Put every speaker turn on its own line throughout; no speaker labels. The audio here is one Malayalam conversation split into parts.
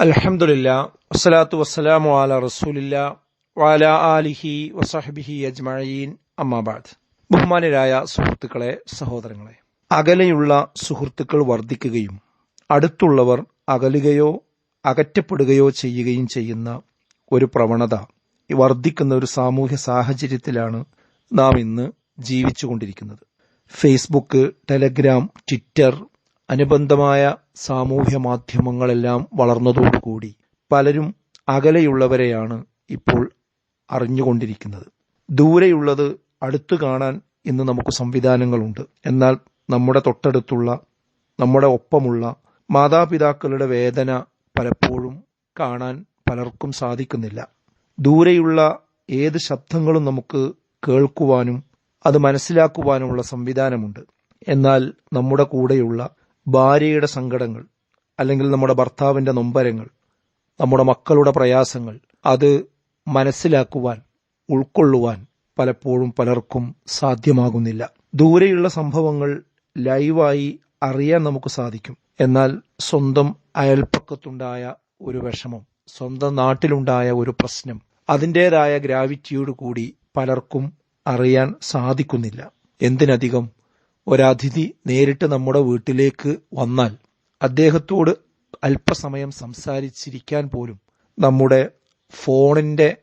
അൽഹംദുലില്ല വസ്സലാത്തു വസ്സലാമു അല റസൂലില്ല വാല ആലിഹി വസഹബിഹി അജ്മഴീൻ അമ്മാബാദ് ബഹുമാനരായ സുഹൃത്തുക്കളെ സഹോദരങ്ങളെ അകലെയുള്ള സുഹൃത്തുക്കൾ വർദ്ധിക്കുകയും അടുത്തുള്ളവർ അകലുകയോ അകറ്റപ്പെടുകയോ ചെയ്യുകയും ചെയ്യുന്ന ഒരു പ്രവണത വർദ്ധിക്കുന്ന ഒരു സാമൂഹ്യ സാഹചര്യത്തിലാണ് നാം ഇന്ന് ജീവിച്ചുകൊണ്ടിരിക്കുന്നത്. ഫേസ്ബുക്ക് ടെലഗ്രാം ട്വിറ്റർ അനുബന്ധമായ സാമൂഹ്യ മാധ്യമങ്ങളെല്ലാം വളർന്നതോടുകൂടി പലരും അകലെയുള്ളവരെയാണ് ഇപ്പോൾ അറിഞ്ഞുകൊണ്ടിരിക്കുന്നത്. ദൂരെയുള്ളത് അടുത്തു കാണാൻ ഇന്ന് നമുക്ക് സംവിധാനങ്ങളുണ്ട്. എന്നാൽ നമ്മുടെ തൊട്ടടുത്തുള്ള നമ്മുടെ ഒപ്പമുള്ള മാതാപിതാക്കളുടെ വേദന പലപ്പോഴും കാണാൻ പലർക്കും സാധിക്കുന്നില്ല. ദൂരെയുള്ള ഏത് ശബ്ദങ്ങളും നമുക്ക് കേൾക്കുവാനും അത് മനസ്സിലാക്കുവാനുമുള്ള സംവിധാനമുണ്ട്. എന്നാൽ നമ്മുടെ കൂടെയുള്ള ഭാര്യയുടെ സങ്കടങ്ങൾ അല്ലെങ്കിൽ നമ്മുടെ ഭർത്താവിന്റെ നൊമ്പരങ്ങൾ നമ്മുടെ മക്കളുടെ പ്രയാസങ്ങൾ അത് മനസ്സിലാക്കുവാൻ ഉൾക്കൊള്ളുവാൻ പലപ്പോഴും പലർക്കും സാധ്യമാകുന്നില്ല. ദൂരെയുള്ള സംഭവങ്ങൾ ലൈവായി അറിയാൻ നമുക്ക് സാധിക്കും. എന്നാൽ സ്വന്തം അയൽപ്പക്കത്തുണ്ടായ ഒരു വിഷമം സ്വന്തം നാട്ടിലുണ്ടായ ഒരു പ്രശ്നം അതിന്റെതായ ഗ്രാവിറ്റിയോട് കൂടി പലർക്കും അറിയാൻ സാധിക്കുന്നില്ല. എന്തിനധികം ഒരതിഥി നേരിട്ട് നമ്മുടെ വീട്ടിലേക്ക് വന്നാൽ അദ്ദേഹത്തോട് അല്പസമയം സംസാരിച്ചിരിക്കാൻ പോലും നമ്മുടെ ഫോണിന്റെ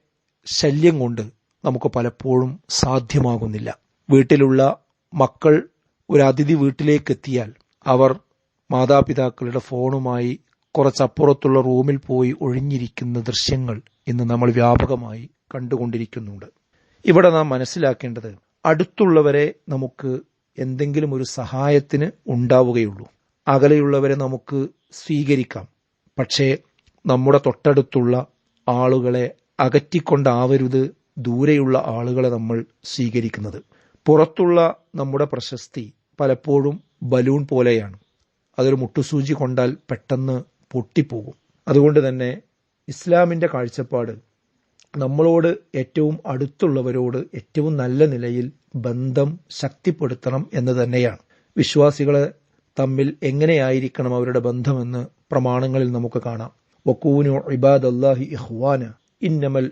ശല്യം കൊണ്ട് നമുക്ക് പലപ്പോഴും സാധ്യമാകുന്നില്ല. വീട്ടിലുള്ള മക്കൾ ഒരു അതിഥി വീട്ടിലേക്ക് എത്തിയാൽ അവർ മാതാപിതാക്കളുടെ ഫോണുമായി കുറച്ചപ്പുറത്തുള്ള റൂമിൽ പോയി ഒഴിഞ്ഞിരിക്കുന്ന ദൃശ്യങ്ങൾ ഇന്ന് നമ്മൾ വ്യാപകമായി കണ്ടുകൊണ്ടിരിക്കുന്നുണ്ട്. ഇവിടെ നാം മനസ്സിലാക്കേണ്ടത് അടുത്തുള്ളവരെ നമുക്ക് എന്തെങ്കിലും ഒരു സഹായത്തിന് ഉണ്ടാവുകയുള്ളൂ. അകലെയുള്ളവരെ നമുക്ക് സ്വീകരിക്കാം. പക്ഷേ നമ്മുടെ തൊട്ടടുത്തുള്ള ആളുകളെ അകറ്റിക്കൊണ്ടാവരുത് ദൂരെയുള്ള ആളുകളെ നമ്മൾ സ്വീകരിക്കുന്നത്. പുറത്തുള്ള നമ്മുടെ പ്രശസ്തി പലപ്പോഴും ബലൂൺ പോലെയാണ്. അതൊരു മുട്ടുസൂചി കൊണ്ടാൽ പെട്ടെന്ന് പൊട്ടിപ്പോകും. അതുകൊണ്ട് തന്നെ ഇസ്ലാമിന്റെ കാഴ്ചപ്പാട് നമ്മളോട് ഏറ്റവും അടുത്തുള്ളവരോട് ഏറ്റവും നല്ല നിലയിൽ ബന്ധം ശക്തിപ്പെടുത്തണം എന്ന് തന്നെയാണ്. വിശ്വാസികളെ തമ്മിൽ എങ്ങനെയായിരിക്കണം അവരുടെ ബന്ധമെന്ന് പ്രമാണങ്ങളിൽ നമുക്ക് കാണാം. വക്കൂനു ഇബാദ് അള്ളാഹി ഇഹ്വാന ഇന്നമൽ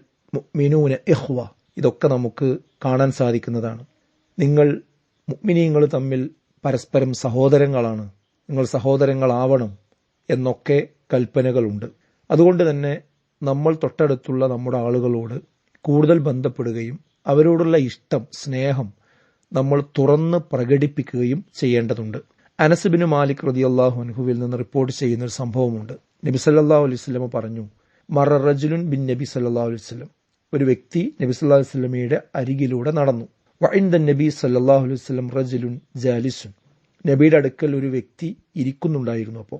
മിനൂന ഇഹ്വ ഇതൊക്കെ നമുക്ക് കാണാൻ സാധിക്കുന്നതാണ്. നിങ്ങൾ മുഗ്മിനീങ്ങൾ തമ്മിൽ പരസ്പരം സഹോദരങ്ങളാണ്. നിങ്ങൾ സഹോദരങ്ങളാവണം എന്നൊക്കെ കൽപ്പനകളുണ്ട്. അതുകൊണ്ട് തന്നെ നമ്മൾ തൊട്ടടുത്തുള്ള നമ്മുടെ ആളുകളോട് കൂടുതൽ ബന്ധപ്പെടുകയും അവരോടുള്ള ഇഷ്ടം സ്നേഹം നമ്മൾ തുറന്ന് പ്രകടിപ്പിക്കുകയും ചെയ്യേണ്ടതുണ്ട്. അനസുബിന് മാലിക് റതി അള്ളാഹു അൻഹുവിൽ നിന്ന് റിപ്പോർട്ട് ചെയ്യുന്ന ഒരു സംഭവമുണ്ട്. നബി സല്ലാ അലൈഹി പറഞ്ഞു മറ ബിൻ നബി സല്ലാ അലൈഹി ഒരു വ്യക്തി നബി സല്ലാ അലൈഹി അരികിലൂടെ നടന്നു. വൈന്ദൻ നബി സല്ലാഹു അലൈഹി റജുലുൻ ജാലിസുൻ. നബിയുടെ അടുക്കൽ ഒരു വ്യക്തി ഇരിക്കുന്നുണ്ടായിരുന്നു അപ്പോൾ.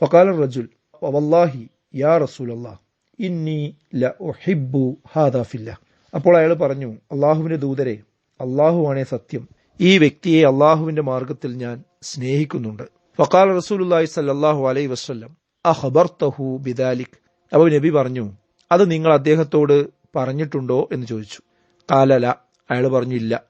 ഫക്കാല റജുൽ വവല്ലാഹി യാ അള്ളാഹ് ഇന്നി ല ഒഹിബു ഹാദാഫില്ല അപ്പോൾ അയാൾ പറഞ്ഞു അള്ളാഹുവിന്റെ ദൂതരെ അള്ളാഹുവാണേ സത്യം. ഈ വ്യക്തിയെ അള്ളാഹുവിന്റെ മാർഗത്തിൽ ഞാൻ സ്നേഹിക്കുന്നുണ്ട്. ഫക്കാൽ റസൂലുല്ലാഹി സല്ലാഹു അലൈ വസ്ല്ലം തഹു ബിദാലിക്. അപ്പോൾ നബി പറഞ്ഞു അത് നിങ്ങൾ അദ്ദേഹത്തോട് പറഞ്ഞിട്ടുണ്ടോ? എന്ന് ചോദിച്ചു. കാലല അയാൾ പറഞ്ഞു ഇല്ല.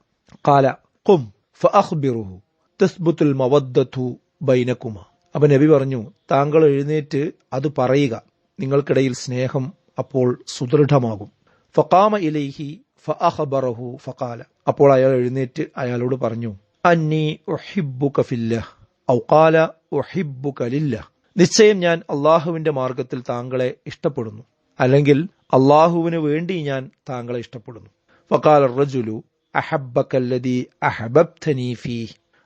കാല കും ഫഅഖ്ബിറുഹു തസ്ബുത്തുൽ മവദ്ദത്തു ബൈനകുമ. അപ്പൊ നബി പറഞ്ഞു താങ്കൾ എഴുന്നേറ്റ് അത് പറയുക. നിങ്ങൾക്കിടയിൽ സ്നേഹം അപ്പോൾ സുദൃഢമാകും. ഫക്കാമ ഇലൈഹി ഫഅഖബറഹു ഫക്കാല അപ്പോൾ അയാൾ എഴുന്നേറ്റ് അയാളോട് പറഞ്ഞു അന്നി ഒഹിബു കഫില്ല ഔക്കാല ഒഹിബു കലില്ല നിശ്ചയം ഞാൻ അള്ളാഹുവിന്റെ മാർഗത്തിൽ താങ്കളെ ഇഷ്ടപ്പെടുന്നു. അല്ലെങ്കിൽ അള്ളാഹുവിന് വേണ്ടി ഞാൻ താങ്കളെ ഇഷ്ടപ്പെടുന്നു. ഫക്കാല റജുലു അഹബക്കല്ലതി അഹബബ് ഫീ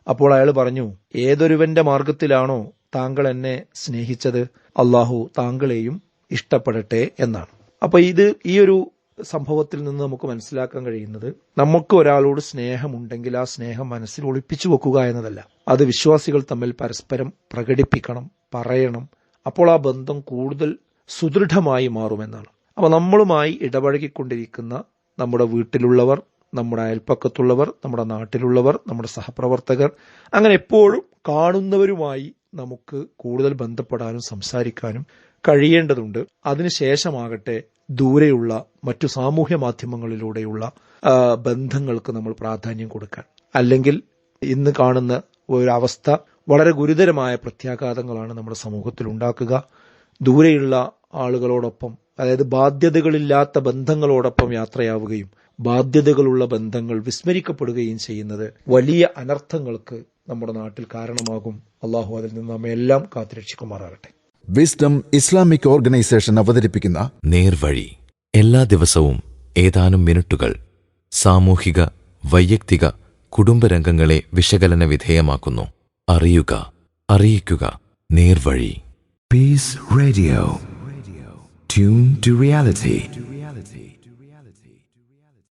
അപ്പോൾ അയാൾ പറഞ്ഞു ഏതൊരുവന്റെ മാർഗത്തിലാണോ താങ്കൾ എന്നെ സ്നേഹിച്ചത് അള്ളാഹു താങ്കളെയും ഇഷ്ടപ്പെടട്ടെ എന്നാണ്. അപ്പൊ ഇത് ഈ ഒരു സംഭവത്തിൽ നിന്ന് നമുക്ക് മനസ്സിലാക്കാൻ കഴിയുന്നത് നമുക്ക് ഒരാളോട് സ്നേഹമുണ്ടെങ്കിൽ ആ സ്നേഹം മനസ്സിൽ ഒളിപ്പിച്ചു വെക്കുക എന്നതല്ല. അത് വിശ്വാസികൾ തമ്മിൽ പരസ്പരം പ്രകടിപ്പിക്കണം പറയണം. അപ്പോൾ ആ ബന്ധം കൂടുതൽ സുദൃഢമായി മാറുമെന്നാണ്. അപ്പൊ നമ്മളുമായി ഇടപഴകിക്കൊണ്ടിരിക്കുന്ന നമ്മുടെ വീട്ടിലുള്ളവർ നമ്മുടെ അയൽപ്പക്കത്തുള്ളവർ നമ്മുടെ നാട്ടിലുള്ളവർ നമ്മുടെ സഹപ്രവർത്തകർ അങ്ങനെ എപ്പോഴും കാണുന്നവരുമായി നമുക്ക് കൂടുതൽ ബന്ധപ്പെടാനും സംസാരിക്കാനും കഴിയേണ്ടതുണ്ട്. അതിനുശേഷമാകട്ടെ ദൂരെയുള്ള മറ്റു സാമൂഹ്യ മാധ്യമങ്ങളിലൂടെയുള്ള ബന്ധങ്ങൾക്ക് നമ്മൾ പ്രാധാന്യം കൊടുക്കാൻ. അല്ലെങ്കിൽ ഇന്ന് കാണുന്ന ഒരവസ്ഥ വളരെ ഗുരുതരമായ പ്രത്യാഘാതങ്ങളാണ് നമ്മുടെ സമൂഹത്തിൽ ഉണ്ടാക്കുക. ദൂരെയുള്ള ആളുകളോടൊപ്പം അതായത് ബാധ്യതകളില്ലാത്ത ബന്ധങ്ങളോടൊപ്പം യാത്രയാവുകയും ബാധ്യതകളുള്ള ബന്ധങ്ങൾ വിസ്മരിക്കപ്പെടുകയും ചെയ്യുന്നത് വലിയ അനർത്ഥങ്ങൾക്ക് നമ്മുടെ നാട്ടിൽ കാരണമാകും. അള്ളാഹു അതിൽ നിന്ന് നമ്മെ എല്ലാം കാത്തുരക്ഷിക്കുമാറാകട്ടെ
വിസ്ഡം ഇസ്ലാമിക് ഓർഗനൈസേഷൻ അവതരിപ്പിക്കുന്ന
നേർവഴി. എല്ലാ ദിവസവും ഏതാനും മിനിറ്റുകൾ സാമൂഹിക വൈയക്തിക കുടുംബരംഗങ്ങളെ വിശകലന വിധേയമാക്കുന്നു. അറിയുക അറിയിക്കുക. നേർവഴി.
Peace radio tune to reality.